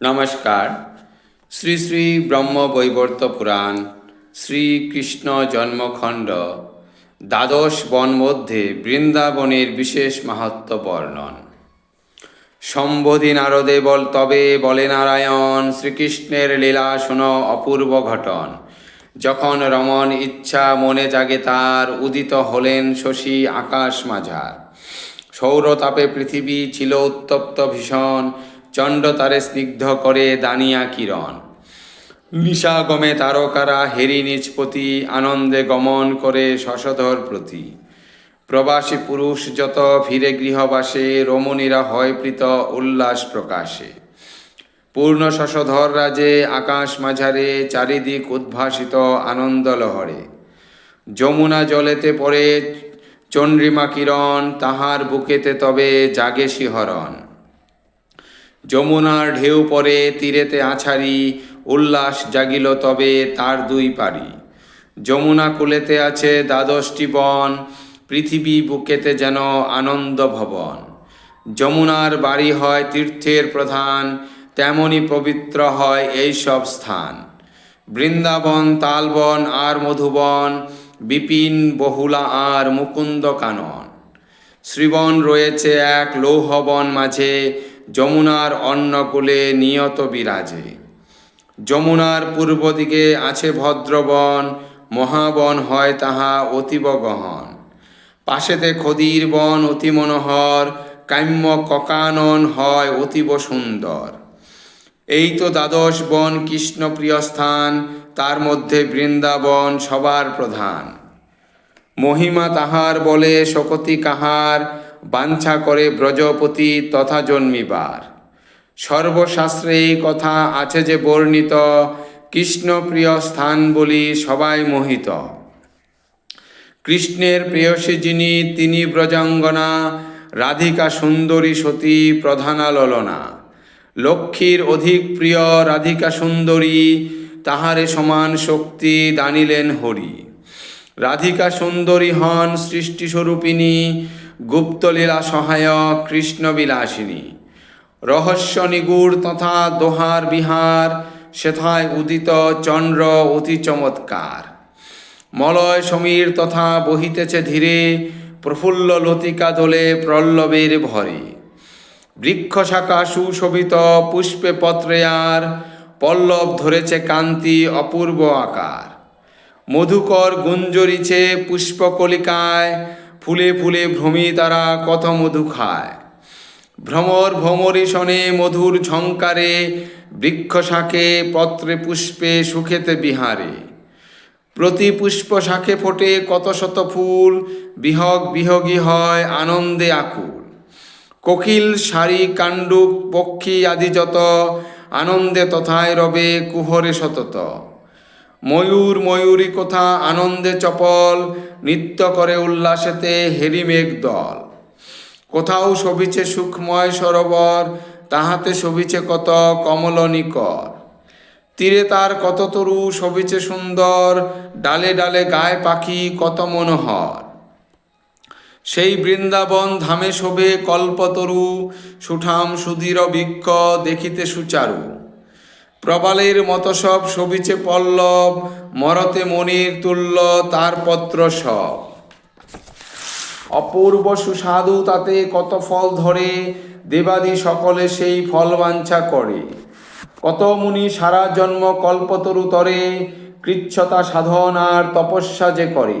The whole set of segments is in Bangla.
নমস্কার। শ্রী শ্রী ব্রহ্ম বৈবর্ত পুরাণ শ্রীকৃষ্ণ জন্মখণ্ড, দ্বাদশ বন মধ্যে বৃন্দাবনের বিশেষ মাহাত্ম বর্ণন। সম্বোধি নারদে বল, তবে বলে নারায়ণ, শ্রীকৃষ্ণের লীলা শোনো অপূর্ব ঘটন। যখন রমণ ইচ্ছা মনে জাগে তার, উদিত হলেন শশী আকাশ মাঝার। সৌরতাপে পৃথিবী ছিল উত্তপ্ত ভীষণ চণ্ড তারে স্নিগ্ধ করে দানিয়া কিরণ। নিশাগমে তারকারা হেরি নিজপতি আনন্দে গমন করে শশধর প্রতি। প্রবাসী পুরুষ যত ফিরে গৃহবাসে, রমণীরা হয় প্রীত উল্লাস প্রকাশে। পূর্ণ শশধর রাজে আকাশ মাঝারে চারিদিক উদ্ভাসিত আনন্দ লহরে। যমুনা জলেতে পড়ে চন্দ্রিমা কিরণ, তাহার বুকেতে তবে জাগে শিহরণ। যমুনার ঢেউ পরে তীরেতে আছাড়ি, উল্লাস জাগিল তবে তার দুই পারি যমুনা কুলেতে আছে দ্বাদশটি বন, পৃথিবী বুকেতে যেন আনন্দ ভবন। যমুনার বাড়ি হয় তীর্থের প্রধান, তেমনি পবিত্র হয় এই সব স্থান। বৃন্দাবন, তালবন আর মধুবন, বিপিন, বহুলা আর মুকুন্দ কানন। শ্রীবন রয়েছে এক লৌহবন মাঝে যমুনার অন্নকূলে নিয়ত বিরাজে। যমুনার পূর্ব দিকে আছে ভদ্রবন, মহাবন হয় তাহা অতীব গহন। পাশেতে খদির বন অতি মনোহর, কাম্য ককানন হয় অতীব সুন্দর। এই তো দ্বাদশ বন কৃষ্ণপ্রিয় স্থান তার মধ্যে বৃন্দাবন সবার প্রধান। মহিমা তাহার বলে, শকতি কাহার বাঞ্ছা করে ব্রজপতি তথা জন্মিবার। সর্বশাস্ত্রে এই কথা আছে যে বর্ণিত কৃষ্ণপ্রিয় স্থান বলি সবাই মোহিত। কৃষ্ণের প্রেয়সী যিনি, তিনি ব্রজাঙ্গনা, রাধিকা সুন্দরী সতী প্রধানা ললনা। লক্ষ্মীর অধিক প্রিয় রাধিকা সুন্দরী, তাহারে সমান শক্তি দানিলেন হরি। রাধিকা সুন্দরী হন সৃষ্টিস্বরূপিণী গুপ্তলীলা সহায়ক কৃষ্ণবিলাসিনী। রহস্য নিগুড় তথা দোহার বিহার, সেথায় উদিত চন্দ্র অতি চমৎকার। মলয় সমীর তথা বহিতেছে ধীরে, প্রফুল্ল লতিকা দোলে প্রল্লবের ভরে। বৃক্ষ শাখা সুশোভিত পুষ্পে পত্রে আর, পল্লব ধরেছে কান্তি অপূর্ব আকার। মধুকর গুঞ্জরিছে পুষ্পকলিকায় ফুলে ফুলে ভ্রমি তারা কত মধু খায়। ভ্রমর ভ্রমরে শনে মধুর ঝঙ্কারে বৃক্ষ শাখে পত্রে পুষ্পে সুখেতে বিহারে। প্রতি পুষ্প শাখে ফোটে কত শত ফুল, বিহগ বিহগী হয় আনন্দে আকুল। কোকিল, শাড়ি, কাণ্ডুক, পক্ষী আদি যত, আনন্দে তথায় রবে কুহরে সতত। ময়ূর ময়ূরী কোথা আনন্দে চপল, নৃত্য করে উল্লাসেতে হেরিমেঘ দল। কোথাও শোভিছে সুখময় সরোবর, তাহাতে শোভিছে কত কমলনিকর তীরে তার কত তরু শোভিছে সুন্দর, ডালে ডালে গায়ে পাখি কত মনোহর। সেই বৃন্দাবন ধামে শোভে কল্পতরু, সুঠাম সুধীর বৃক্ষ দেখিতে সুচারু। প্রবালের মতো সব শোভিছে পল্লব, মরতে মনির তুল্য, তার পত্র সব। অপূর্ব সুস্বাদু তাতে কত ফল ধরে, দেবাদি সকলে সেই ফল বাঞ্ছা করে। কত মুনি সারা জন্ম কল্পতরু তরে, কৃচ্ছতা সাধন আর তপস্যা যে করে।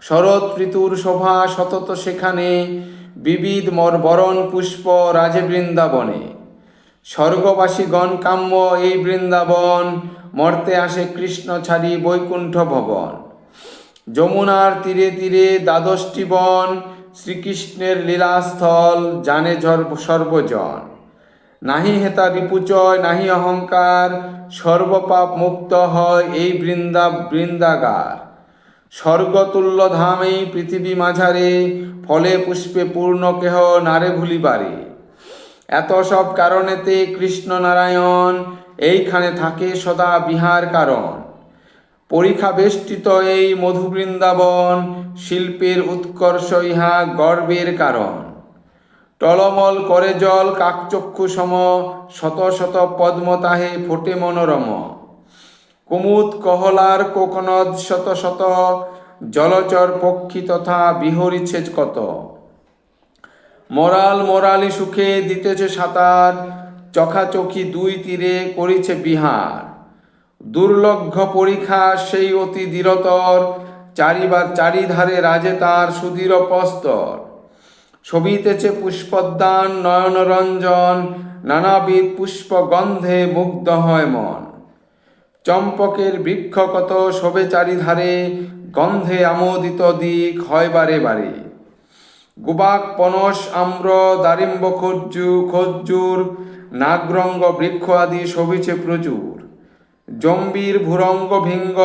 শরৎ ঋতুর শোভা সতত সেখানে, বিবিধ মর বরণ পুষ্প রাজে বৃন্দাবনে স্বর্গবাসীগণ কাম্য এই বৃন্দাবন, মর্তে আসে কৃষ্ণ ছাড়ি বৈকুণ্ঠ ভবন। যমুনার তীরে তীরে দ্বাদশটি বন, শ্রীকৃষ্ণের লীলাস্থল জানে সর্বজন। নাহি হেতা রিপুচয় নাহি অহংকার, সর্বপাপ মুক্ত হয় এই বৃন্দা, বৃন্দাগার। স্বর্গতুল্য ধাম এই পৃথিবী মাঝারে, ফলে পুষ্পে পূর্ণ কেহ নারে ভুলিবারে। এত সব কারণেতে কৃষ্ণ নারায়ণ এইখানে থাকে সদা বিহার কারণ। পরীক্ষা বেষ্টিত এই মধু বৃন্দাবন শিল্পের উৎকর্ষ ইহা গর্বের কারণ। টলমল করে জল কাকচক্ষু সম শত শত পদ্মতাহে ফোটে মনোরম। কুমুদ কহলার কোকনদ শত শত জলচর পক্ষী তথা বিহরিছে কত। মরাল মরালি সুখে দিতেছে সাঁতার চখাচখি দুই তীরে করিছে বিহার। দুর্লভ্য পরীক্ষা সেই অতি দৃঢ়তর চারিবার চারিধারে রাজে তার সুদৃঢ় প্রস্তর। ছবিতেছে পুষ্পোদ্যান নয়নরঞ্জন, নানাবিধ পুষ্পগন্ধে মুগ্ধ হয় মন। চম্পকের বৃক্ষ কত শোভে চারিধারে, গন্ধে আমোদিত দিক হয় বারে বারে। গুবাক পনস, আম্র, দারিম্ব, খজ্জু, খজ্জুর, নাগরঙ্গ, বৃক্ষ আদি শোভিছে প্রচুর। জম্বির, ভুরঙ্গ, ভিঙ্গ,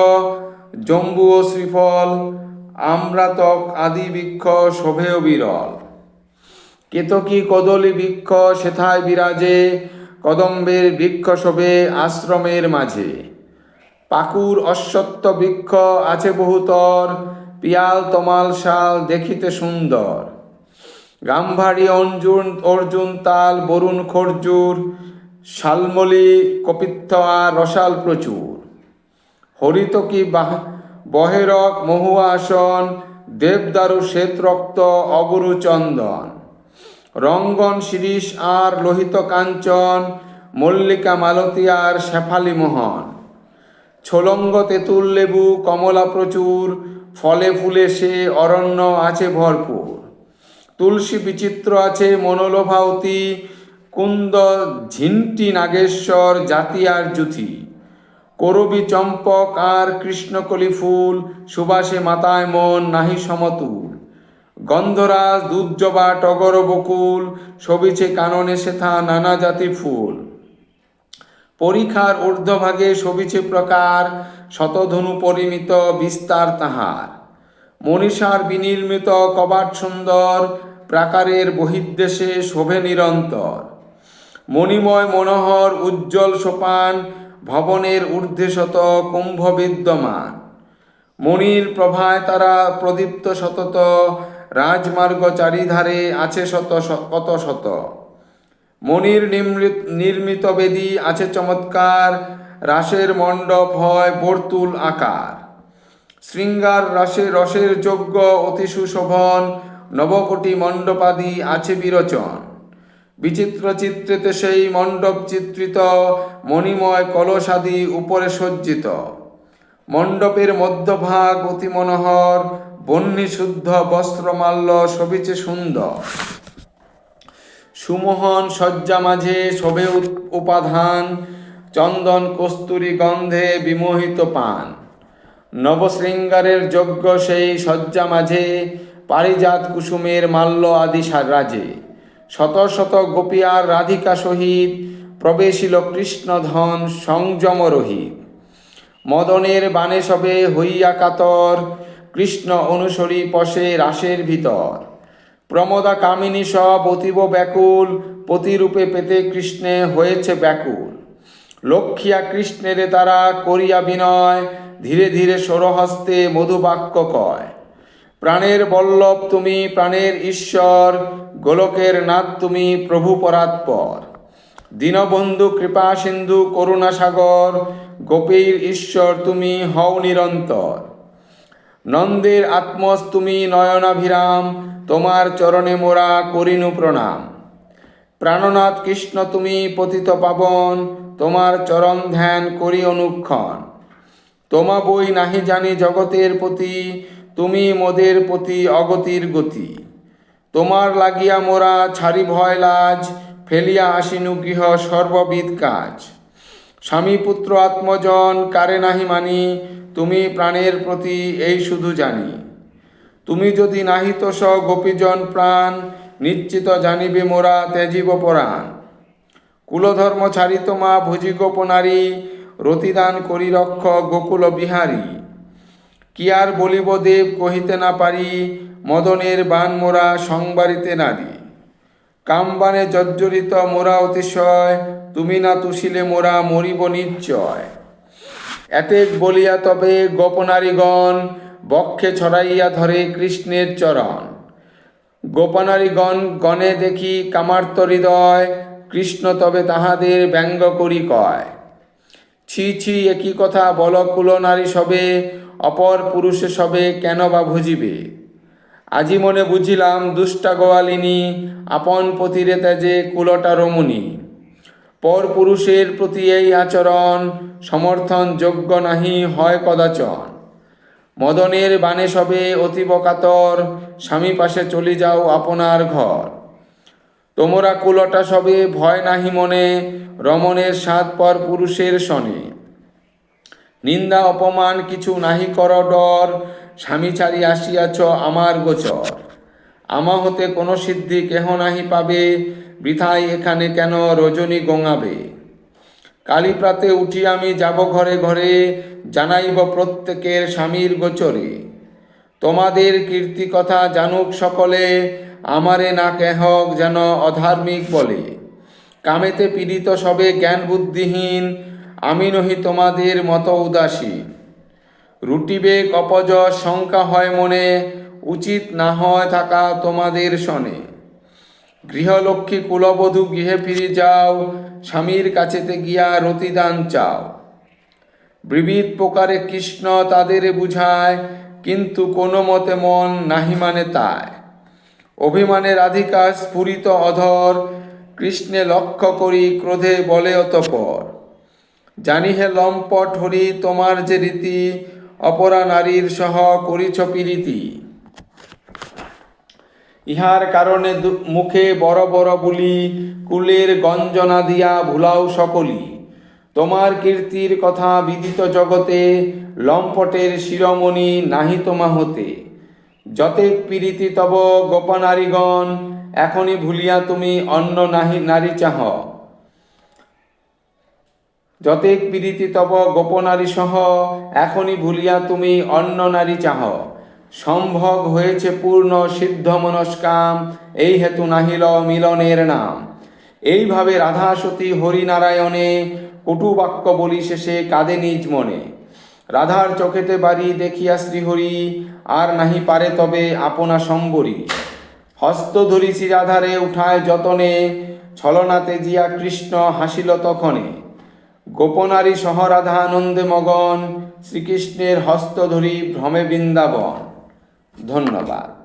জম্বু ও শ্রীফল, আম্রাতক আদি বৃক্ষ শোভেও বিরল। কেতকী কদলী বৃক্ষ সেথায় বিরাজে, কদম্বের বৃক্ষ শোভে আশ্রমের মাঝে। পাকুর অশ্বত্থ বৃক্ষ আছে বহুতর, পিয়াল, তমাল, শাল দেখিতে সুন্দর। গাম্ভারী অঞ্জুন অর্জুন তাল, বরুণ খরজুর, শালমলি কপিত্থ আর রসাল প্রচুর। হরিতকি বাহ, বহেরক, মহুয়া আসন, দেবদারু শ্বেতরক্ত অগুরু চন্দন। রঙ্গন শিরিষ আর লোহিত কাঞ্চন, মল্লিকা মালতী আর শেফালি মোহন। ছোলঙ্গ তেঁতুল লেবু, কমলা প্রচুর, ফলে ফুলে সে অরণ্য আছে ভরপুর। তুলসী বিচিত্র আছে, মনোলোভাবতী, কুন্দ, ঝিন্টি নাগেশ্বর, জাতি আর জুথি করবি চম্পক আর কৃষ্ণকলি ফুল, সুবাসে মাতায় মন, নাহি সমতুল। গন্ধরাজ দুধজবা টগর বকুল সবিছে কাননে সেথা নানা জাতি ফুল। পরীক্ষার ঊর্ধ্বভাগে শোভিছে প্রকার, শতধনু পরিমিত বিস্তার তাহার। মনীষার বিনির্মিত কবাট সুন্দর, প্রাকারের বহির্দেশে শোভে নিরন্তর। মণিময় মনোহর, উজ্জ্বল সোপান, ভবনের ঊর্ধ্বে শত কুম্ভ বিদ্যমান। মণির প্রভায় তারা প্রদীপ্ত শতত রাজমার্গ চারিধারে আছে শত কত শত। মণির নিমৃত, নির্মিত বেদি আছে চমৎকার, রাসের মণ্ডপ হয় বর্তুল আকার। শৃঙ্গার রাসে রসের যোগ্য অতি সুশোভন, নবকোটি মণ্ডপাদি আছে বিরচন। বিচিত্র চিত্রেতে সেই মণ্ডপ চিত্রিত, মণিময় কলসাদি উপরে সজ্জিত। মণ্ডপের মধ্যভাগ অতি মনোহর বন্যী শুদ্ধ, বস্ত্রমাল্য, সবিচে সুন্দর। সুমোহন শয্যা মাঝে শোভে উপ- উপাধান, চন্দন, কস্তুরী গন্ধে বিমোহিত পান। নবশৃঙ্গারের যজ্ঞ সেই শয্যা মাঝে, পারিজাত কুসুমের মাল্য আদি রাজে শত শত গোপিয়ার রাধিকা সহিত প্রবেশিল কৃষ্ণধন সংযম রহিত। মদনের বানে সবে হইয়া কাতর, কৃষ্ণ অনুসরী পশে রাসের ভিতর। প্রমদা কামিনী সব অতীব ব্যাকুল প্রতিরূপে পেতে কৃষ্ণে হয়েছে ব্যাকুল। লক্ষ্যিয়া কৃষ্ণেরে তারা করিয়া বিনয় ধীরে ধীরে সরহস্তে মধুবাক্য কয়, প্রাণের বল্লভ তুমি, প্রাণের ঈশ্বর, গোলকের নাথ তুমি, প্রভু পরাৎপর। দীনবন্ধু, কৃপা সিন্ধু, করুণা সাগর, গোপীর ঈশ্বর তুমি, হও নিরন্তর। নন্দের আত্মস তুমি, নয়নাভিরাম, তোমার চরণে মোরা করিনু প্রণাম। প্রাণনাথ কৃষ্ণ তুমি, পতিত পাবন, তোমার চরণ ধ্যান করি অনুক্ষণ। তোমা বই নাহি জানি জগতের প্রতি, তুমি মোদের প্রতি অগতির গতি। তোমার লাগিয়া মোরা ছাড়ি ভয় লাজ, ফেলিয়া আসিনু গৃহ সর্ববিধ কাজ। স্বামী পুত্র আত্মজন কারে নাহি মানি, তুমি প্রাণের প্রতি এই শুধু জানি। তুমি যদি নাহি স গোপীজন প্রাণ, নিশ্চিত জানিবে মোরা ত্যাজিব পরাণ। কুলধর্ম ছাড়ি তোমা ভুজি গোপনারী রতিদান করি রক্ষ গোকুল বিহারী। কি আর বলিব দেব কহিতে না পারি, মদনের বান মোরা সংবারিতে নারী। কামবানে জর্জরিত মোরা অতিশয়, তুমি না তুষিলে মোরা মরিব নিশ্চয় এতেক বলিয়া তবে গোপনারীগণ বক্ষে ছড়াইয়া ধরে কৃষ্ণের চরণ। গোপনারীগণ গণে দেখি কামার্ত হৃদয়, কৃষ্ণ তবে তাহাদের ব্যঙ্গ করি কয়। ছি ছি, একই কথা, বল কুল নারী সবে, অপর পুরুষে সবে, কেন বা ভুজিবে? আজি মনে বুঝিলাম, দুষ্টা গোয়ালিনী, আপন পতিরে তেজে কুলটা রমণী। পর পুরুষের প্রতি এই আচরণ, সমর্থন যোগ্য নাহি, হয় কদাচন। মদনের বানে সবে, অতীব কাতর, স্বামী পাশে চলি যাও আপনার ঘর। তোমরা কুলটা সবে ভয় নাহি মনে, রমণের সাত পর পুরুষের শনে। নিন্দা অপমান কিছু নাহি কর ডর, স্বামী ছাড়ি আসিয়াছ আমার গোচর। আমা হতে কোনো সিদ্ধি কেহ নাহি পাবে, বৃথাই এখানে কেন রজনী গঙাবে। কালীপ্রাতে উঠি আমি যাব ঘরে ঘরে, জানাইব প্রত্যেকের স্বামীর গোচরে। তোমাদের কীর্তি কথা জানুক সকলে আমারে না কেহক যেন অধার্মিক বলে। কামেতে পীড়িত সবে জ্ঞান বুদ্ধিহীন, আমি নহি তোমাদের মতো উদাসীন রুটিবেগ অপজ শঙ্কা হয় মনে, উচিত না হয় থাকা তোমাদের শনে গৃহলক্ষ্মী কুলবধূ গৃহে ফিরে যাও, স্বামীর কাছেতে গিয়া রতিদান চাও। বিবিধ প্রকারে কৃষ্ণ তাদের বুঝায়, কিন্তু কোনো মতে মন নাহি মানে তাই। অভিমানে রাধিকা স্ফুরিত অধর, কৃষ্ণে লক্ষ্য করি ক্রোধে বলে অতপর। জানি হে লম্পট হরি, তোমার যে রীতি, অপরা নারীর সহ করিছ পীড়িতি ইহার কারণে মুখে বড় বড় বুলি, কুলের গঞ্জনা দিয়া ভুলাও সকলি। তোমার কীর্তির কথা বিদিত জগতে, লম্পটের শিরোমণি নাহি তোমা হতে। যতেক পীড়িতি তব গোপনারীগণ, এখনই ভুলিয়া তুমি অন্য নাহি, নারী চাহ। যতেক পীড়িতি তব গোপনারী সহ এখনই ভুলিয়া তুমি অন্য নারী চাহ। সম্ভব হয়েছে পূর্ণ সিদ্ধ মনস্কাম, এই হেতু নাহিল মিলনের নাম। এইভাবে রাধা সতী হরিনারায়ণে কটুবাক্য বলি শেষে কাঁদে নিজ মনে। রাধার চোখেতে বাড়ি দেখিয়া শ্রীহরি, আর নাহি পারে তবে আপনা সম্বরী। হস্ত ধরিছি রাধারে উঠায় যতনে, ছলনাতে জিয়া কৃষ্ণ হাসিল তখনে। গোপনারী সহরাধা আনন্দে মগন, শ্রীকৃষ্ণের হস্ত ধরি ভ্রমে বৃন্দাবন। ধন্যবাদ।